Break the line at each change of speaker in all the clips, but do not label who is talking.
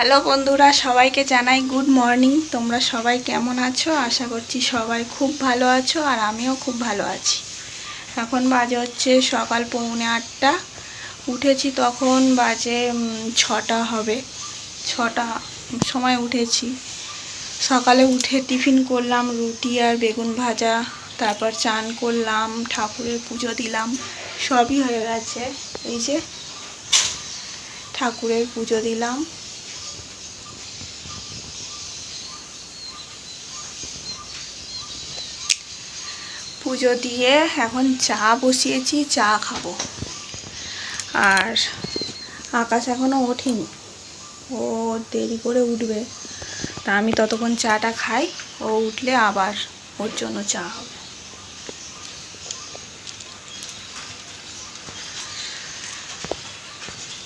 Hello বন্ধুরা, সবাইকে জানাই গুড মর্নিং। তোমরা সবাই কেমন আছো? আশা করছি সবাই খুব ভালো আছো আর আমিও খুব ভালো আছি। এখন বাজে হচ্ছে সকাল পৌনে আটটা। উঠেছি তখন বাজে ছটা হবে। ছটা সময় উঠেছি। সকালে উঠে টিফিন করলাম, রুটি আর বেগুন ভাজা, তারপর চান করলাম, ঠাকুরের পুজো দিলাম, সবই হয়ে গেছে। এই যে ঠাকুরের পুজো দিলাম। পুজো দিয়ে এখন চা বসিয়েছি, চা খাব। আর আকাশ এখনও ওঠেনি। ও দেরি করে উঠবে। তা আমি ততক্ষণ চাটা খাই, ও উঠলে আবার ওর জন্য চা হবে।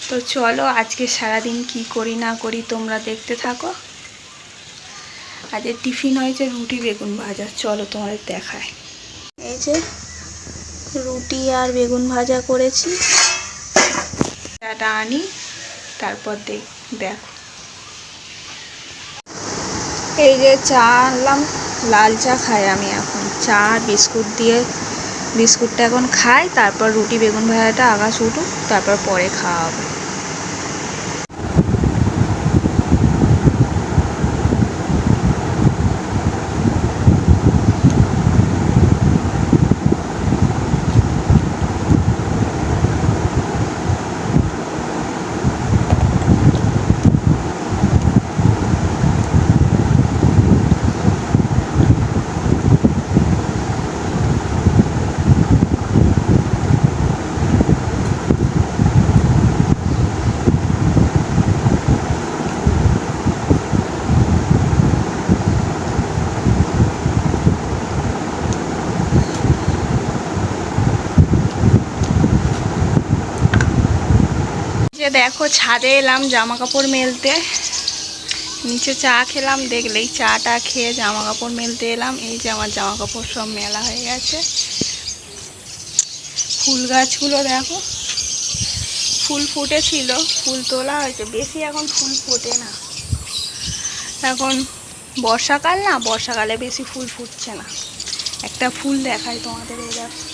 তো চলো আজকে সারাদিন কি করি না করি তোমরা দেখতে থাকো। আজকে টিফিন হয়েছে রুটি বেগুন ভাজা। চলো তোমাদের দেখায়। এই যে রুটি আর বেগুন ভাজা করেছি। চাটা আনি তারপর দেখ দেখো। এই যে চা আনলাম লাল চা খাই আমি এখন। চা আর বিস্কুট দিয়ে বিস্কুটটা এখন খাই তারপর রুটি বেগুন ভাজাটা আগাছ উঠুক তারপর পরে খাওয়া হবে। যে দেখো ছাদে এলাম জামা কাপড় মেলতে। নিচে চা খেলাম, দেখলেই চাটা খেয়ে জামা কাপড় মেলতে এলাম। এই যে আমার জামা কাপড় সব মেলা হয়ে গেছে। ফুল গাছগুলো দেখো, ফুল ফুটেছিল, ফুল তোলা হয়েছে। বেশি এখন ফুল ফোটে না। এখন বর্ষাকাল না, বর্ষাকালে বেশি ফুল ফুটছে না। একটা ফুল দেখায় তোমাদের এই দেখো।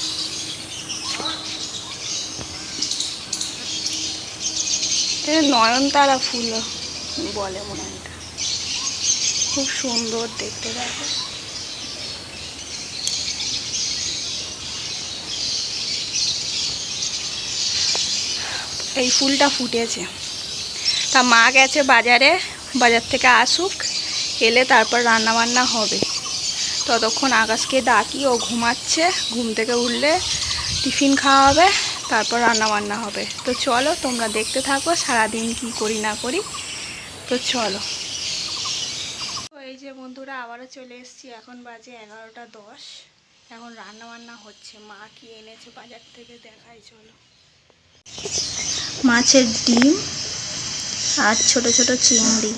এটা নয়নতারা ফুল বলে মনে হয় খুব সুন্দর দেখতে দেখো এই ফুলটা ফুটেছে। তা মা গেছে বাজারে, বাজার থেকে আসুক, এলে তারপর রান্না বান্না হবে। ততক্ষণ আকাশকে ডাকি ও ঘুমাচ্ছে, ঘুম থেকে উঠলে টিফিন খাওয়া হবে। তারপর রান্না বান্না হবে। তো চলো, তোমরা দেখতে থাকো সারাদিন কি করি না করি। তো চলো। এই যে বন্ধুরা, আবারও চলে এসেছি। এখন বাজে এগারোটা দশ। এখন রান্না বান্না হচ্ছে। মা কি এনেছে বাজার থেকে দেখাই, চলো। মাছের ডিম আর ছোট ছোট চিংড়ি।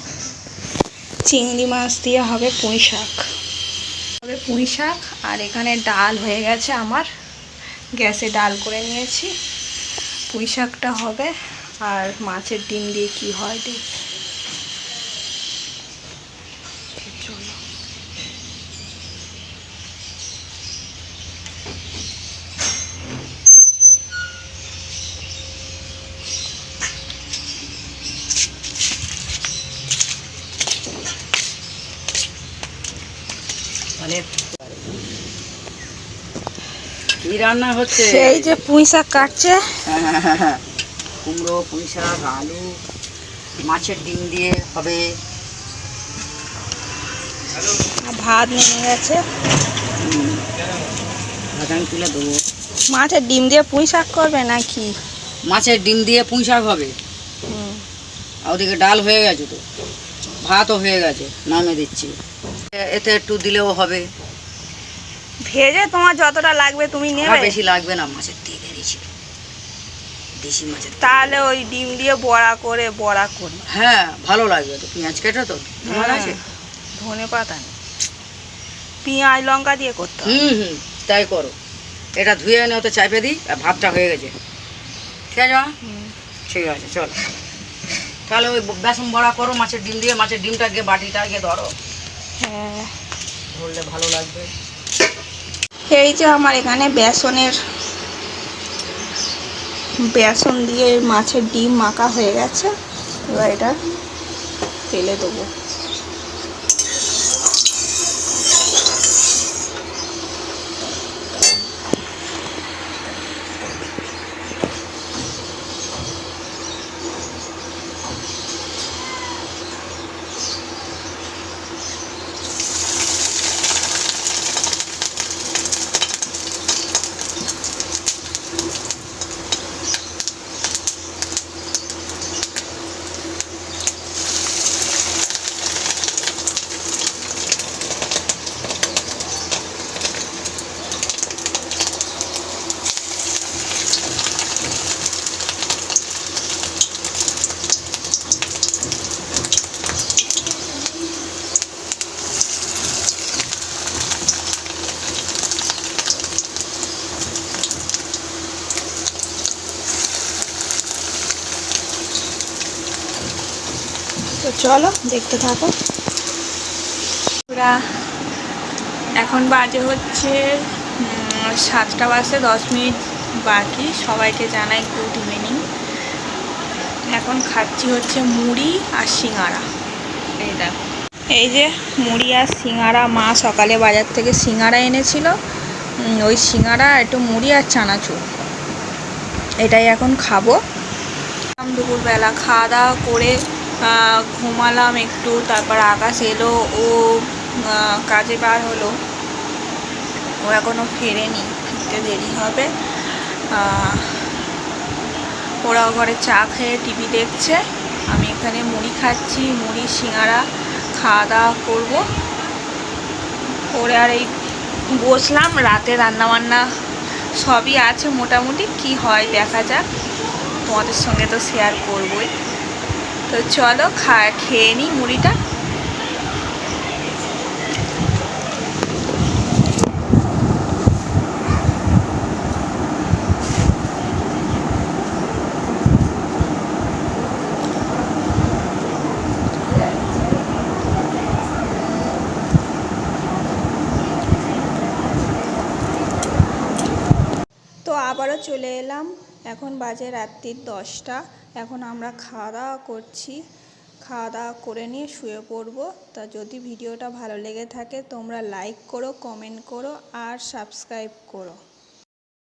চিংড়ি মাছ দিয়ে হবে পুঁই শাক। হবে পুঁই শাক আর এখানে ডাল হয়ে গেছে আমার। গ্যাসে ডাল করে নিয়েছি। পুঁই শাকটা হবে আর মাছের ডিম দিয়ে কি হয় দেখি।
মানে কি রান্না হচ্ছে
সেই যে পুঁই শাক কাটছে।
কুমড়ো পুঁই শাক আলু মাছের ডিম দিয়ে হবে।
ভাত নেমে গেছে।
ভাত আমি তুলে দেবো।
মাছের ডিম দিয়ে পুঁই শাক করবে নাকি?
মাছের ডিম দিয়ে পুঁই শাক হবে। ওদিকে ডাল হয়ে গেছে তো। ভাতও হয়ে গেছে নামে দিচ্ছি। এতে একটু দিলেও হবে।
ভেজে তোমার যতটা লাগবে তুমি নেবে।
বেশি লাগবে না মাছের দিয়ে দিয়েছি দেশি মাছের
তাহলে ওই ডিম দিয়ে বড়া করে বড়া করে।
হ্যাঁ ভালো লাগবে তো। পেঁয়াজ কেটে তো আমার
হ্যাঁ।
আছে?
ধনে পাতা নেই। পেঁয়াজ লঙ্কা দিয়ে করতে
হুম হুম তাই করো। এটা ধুয়ে এনে ওতে চাইপে দিই আর ভাতটা হয়ে গেছে। ঠিক আছে মা? ঠিক আছে চলো। তাহলে ওই বেসন বড়া করো মাছের ডিম দিয়ে। মাছের ডিমটা গিয়ে বাটিটা গিয়ে ধরো।
হ্যাঁ।
ধরলে ভালো লাগবে।
এই যে আমার এখানে বেসনের, বেসন দিয়ে মাছের ডিম মাখা হয়ে গেছে। এবার এটা ফেলে দেবো। তো চলো, দেখতে থাকো। এখন বাজে হচ্ছে সাতটা বাজে দশ মিনিট বাকি। সবাইকে জানাই গুড ইভিনিং এখন খাচ্ছি হচ্ছে মুড়ি আর সিঙাড়া এই দেখো। এই যে মুড়ি আর সিঙাড়া মা সকালে বাজার থেকে সিঙাড়া এনেছিল। ওই সিঙাড়া একটু মুড়ি আর চানাচুর। এটাই এখন খাব। দুপুরবেলা খাওয়া দাওয়া করে ঘুমালাম একটু, তারপর আকাশ এলো, ও কাজে বার হলো। ও এখনও ফেরেনি, ফিরতে দেরি হবে। ওরা ঘরে চা খেয়ে টিভি দেখছে। আমি এখানে মুড়ি খাচ্ছি, মুড়ি সিঙাড়া খাওয়া দাওয়া করব। করে আর এই বসলাম, রাতে রান্নাবান্না সবই আছে মোটামুটি, কি হয় দেখা যাক। তোমাদের সঙ্গে তো শেয়ার করবই। তো চলো খা খেয়ে নিই মুড়িটা। তো আবারও চলে এলাম এখন বাজে রাত্রির দশটা। এখন আমরা খাওয়া দাওয়া করছি। খাওয়া দাওয়া করে নিয়ে শুয়ে পড়ব। তা যদি ভিডিওটা ভালো লেগে থাকে, তোমরা লাইক করো কমেন্ট করো, আর সাবস্ক্রাইব করো।